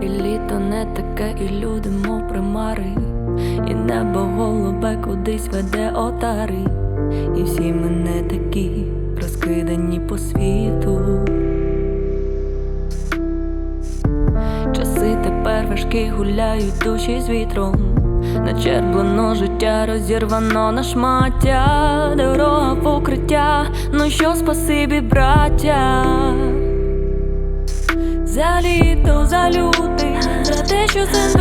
І літо не таке, і люди, мов примари, і небо голубе кудись веде отари, і всі ми не такі, розкидані по світу. Часи тепер важкі гуляють душі з вітром. Начерблено життя розірвано на шмаття, дорога в укриття, ну що спасибі, браття. За літо, за лютий, за те, що син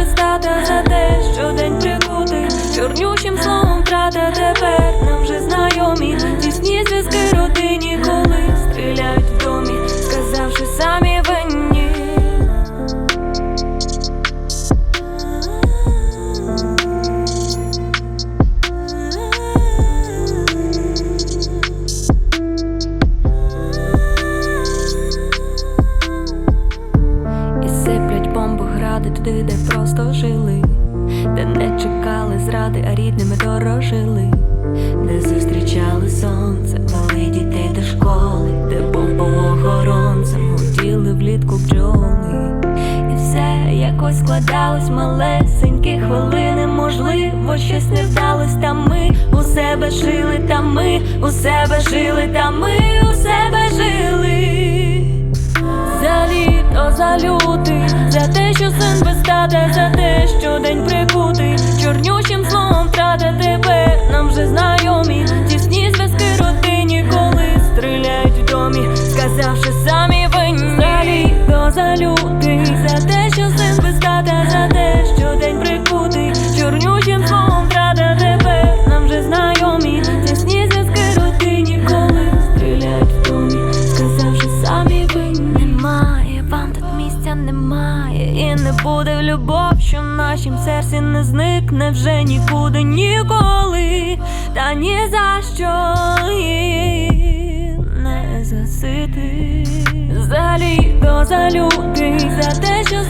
туди, де просто жили, де не чекали зради, а рідними дорожили, де зустрічали сонце, вели дітей до школи, де був охоронцем, гуділи влітку бджоли. І все якось складалось малесенькі хвилини. Можливо, щось не вдалось, та ми у себе жили, та ми у себе жили, та ми у себе тата, за те, що день прикутий, чорнючим словом втрата тебе, нам вже знайомі. Не буде в любов, що в нашім серці не зникне вже нікуди, ніколи, та ні за що її не засити. Взагалі, літо, за лютий, за те, що